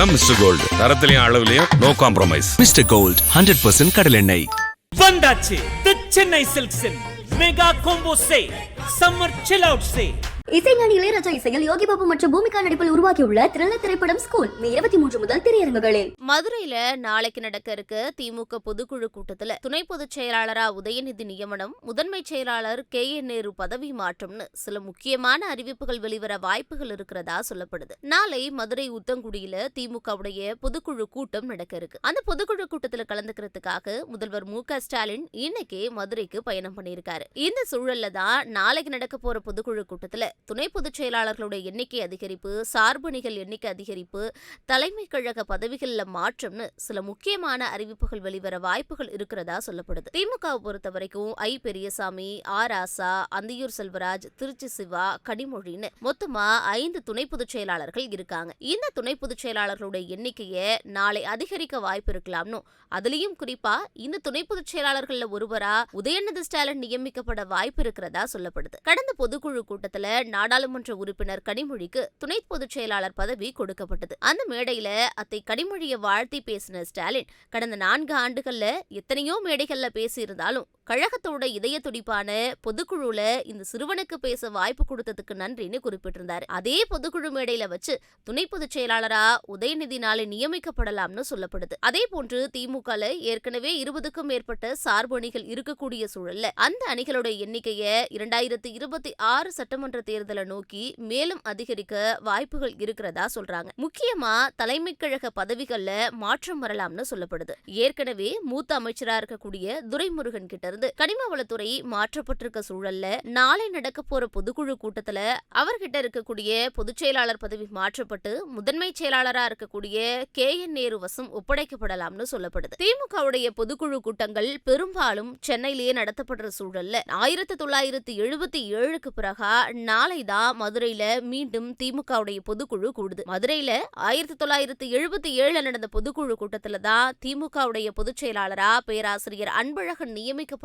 அதான் mister gold தரத்திலையும் அளவுலயும் no compromise mister gold hundred percent கடலெண்ணெய் வந்தாச்சு the Chennai சில்க்ஸின். Mega combo say summer chill out say Isaignani Ilaiyaraaja இசையில் யோகி பாபு மற்றும் பூமிகா நடிப்பில் உருவாக்கியுள்ள த்ரில்லர் திரைப்படம் ஸ்கூல் மே இருபத்தி மூன்று முதல் திரையரங்குகளில் மதுரையில நாளைக்கு நடக்க இருக்க திமுக பொதுக்குழு கூட்டத்துல துணை பொதுச் செயலாளரா உதயநிதி நியமனம் முதன்மை செயலாளர் கே. என். நேரு பதவி மாற்றம்னு சில முக்கியமான அறிவிப்புகள் வெளிவர வாய்ப்புகள் இருக்கிறதா சொல்லப்படுது. நாளை மதுரை உத்தங்குடியில திமுகவுடைய பொதுக்குழு கூட்டம் நடக்க இருக்கு. அந்த பொதுக்குழு கூட்டத்துல கலந்துக்கிறதுக்காக முதல்வர் மு க ஸ்டாலின் இன்னைக்கே மதுரைக்கு பயணம் பண்ணியிருக்காரு. இந்த சூழல்ல தான் நாளைக்கு நடக்க போற பொதுக்குழு கூட்டத்துல துணை பொதுச் செயலாளர்களுடைய எண்ணிக்கை அதிகரிப்பு சார்பணிகள் எண்ணிக்கை அதிகரிப்பு தலைமை கழக பதவிகளில் மாற்றம்னு சில முக்கியமான அறிவிப்புகள் வெளிவர வாய்ப்புகள் இருக்கிறதா சொல்லப்படுது. திமுகவை பொறுத்த வரைக்கும் ஐ. பெரியசாமி ஆர். ஆசா அந்தியூர் செல்வராஜ் திருச்சி சிவா கனிமொழின்னு மொத்தமா ஐந்து துணை பொதுச் செயலாளர்கள் இருக்காங்க. இந்த துணை பொதுச் செயலாளர்களுடைய எண்ணிக்கையை நாளை அதிகரிக்க வாய்ப்பு இருக்கலாம்னு அதுலயும் குறிப்பா இந்த துணை பொதுச் செயலாளர்கள்ல ஒருவரா உதயநிதி ஸ்டாலின் நியமிக்கப்பட வாய்ப்பு இருக்கிறதா சொல்லப்படுது. கடந்த பொதுக்குழு கூட்டத்துல நாடாளுமன்ற உறுப்பினர் கனிமொழிக்கு துணை பொதுச் செயலாளர் பதவி கொடுக்கப்பட்டது. அந்த மேடையில அத்தை கனிமொழியை வாழ்த்தி பேசின ஸ்டாலின் கடந்த நான்கு ஆண்டுகள்ல எத்தனையோ மேடைகள்ல பேசியிருந்தாலும் கழகத்தோட இதய துடிப்பான பொதுக்குழுல இந்த சிறுவனுக்கு பேச வாய்ப்பு கொடுத்ததுக்கு நன்றின்னு குறிப்பிட்டிருந்தாரு. அதே பொதுக்குழு மேடையில வச்சு துணை பொதுச் செயலாளரா உதயநிதி நாளை நியமிக்கப்படலாம்னு சொல்லப்படுது. அதே போன்று திமுகல ஏற்கனவே இருபதுக்கும் மேற்பட்ட சார்பு அணிகள் இருக்கக்கூடிய சூழல்ல அந்த அணிகளோட எண்ணிக்கையை இரண்டாயிரத்தி இருபத்தி ஆறு சட்டமன்ற தேர்தலை நோக்கி மேலும் அதிகரிக்க வாய்ப்புகள் இருக்கிறதா சொல்றாங்க. முக்கியமா தலைமை கழக பதவிகள்ல மாற்றம் வரலாம்னு சொல்லப்படுது. ஏற்கனவே மூத்த அமைச்சரா இருக்கக்கூடிய துரைமுருகன் கிட்ட இருந்து கனிம வளத்துறை மாற்றப்பட்டிருக்க சூழல்ல நாளை நடக்க போற பொதுக்குழு கூட்டத்துல அவர்கிட்ட இருக்கக்கூடிய பொதுச் செயலாளர் பதவி மாற்றப்பட்டு முதன்மை செயலாளரா இருக்கக்கூடிய கே என் நேரு வசம் ஒப்படைக்கப்படலாம்னு சொல்லப்படுது. திமுகவுடைய பொதுக்குழு கூட்டங்கள் பெரும்பாலும் சென்னையிலேயே நடத்தப்படுற சூழல்ல ஆயிரத்தி தொள்ளாயிரத்தி எழுபத்தி ஏழுக்கு பிறகா நாளை தான் மதுரையில மீண்டும் திமுகவுடைய பொதுக்குழு கூடுது. மதுரையில ஆயிரத்தி தொள்ளாயிரத்தி எழுபத்தி ஏழுல நடந்த பொதுக்குழு கூட்டத்துல தான் திமுகவுடைய பொதுச் செயலாளரா பேராசிரியர் அன்பழகன்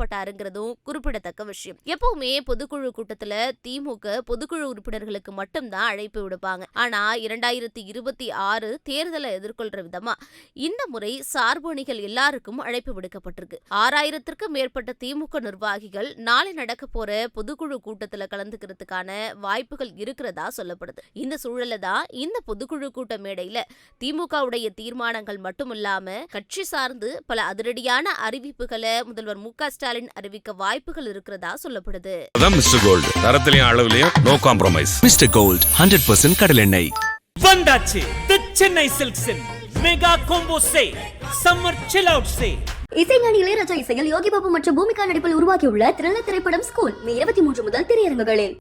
ஈடுபட்டாருங்கிறதும் குறிப்பிடத்தக்க விஷயம். எப்பவுமே பொதுக்குழு கூட்டத்துல திமுக பொதுக்குழு உறுப்பினர்களுக்கு மட்டும்தான் அழைப்பு விடுப்பாங்க. ஆனா இரண்டாயிரத்தி இருபத்தி ஆறு தேர்தலை எதிர்கொள்ற விதமா இந்த முறை சார்பு அணிகள் எல்லாருக்கும் அழைப்பு விடுக்கப்பட்டிருக்கு. ஆறாயிரத்திற்கும் மேற்பட்ட திமுக நிர்வாகிகள் நாளை நடக்க போற பொதுக்குழு கூட்டத்துல கலந்துக்கிறதுக்கான வாய்ப்புகள் இருக்கிறதா சொல்லப்படுது. இந்த சூழல்ல தான் இந்த பொதுக்குழு கூட்ட மேடையில திமுகவுடைய தீர்மானங்கள் மட்டுமில்லாம கட்சி சார்ந்து பல அதிரடியான அறிவிப்புகளை முதல்வர் மு க ஸ்டாலின் அறிவிக்க வாய்ப்புகள் இருக்கிறதா சொல்லப்படுது. மிஸ்டர் கோல்டு தரத்திலையும் அளவுலயும் no compromise mister gold hundred percent கடலெண்ணெய் வந்தாச்சு the Chennai சில்க்ஸின் mega combo say summer chill out say. Isaignani Ilaiyaraaja இசையில் யோகி பாபு மற்றும் பூமிகா நடிப்பில் உருவாக்கியுள்ள த்ரில்லர் திரைப்படம் ஸ்கூல் மே இருபத்தி மூன்று முதல் திரையரங்குகளில்.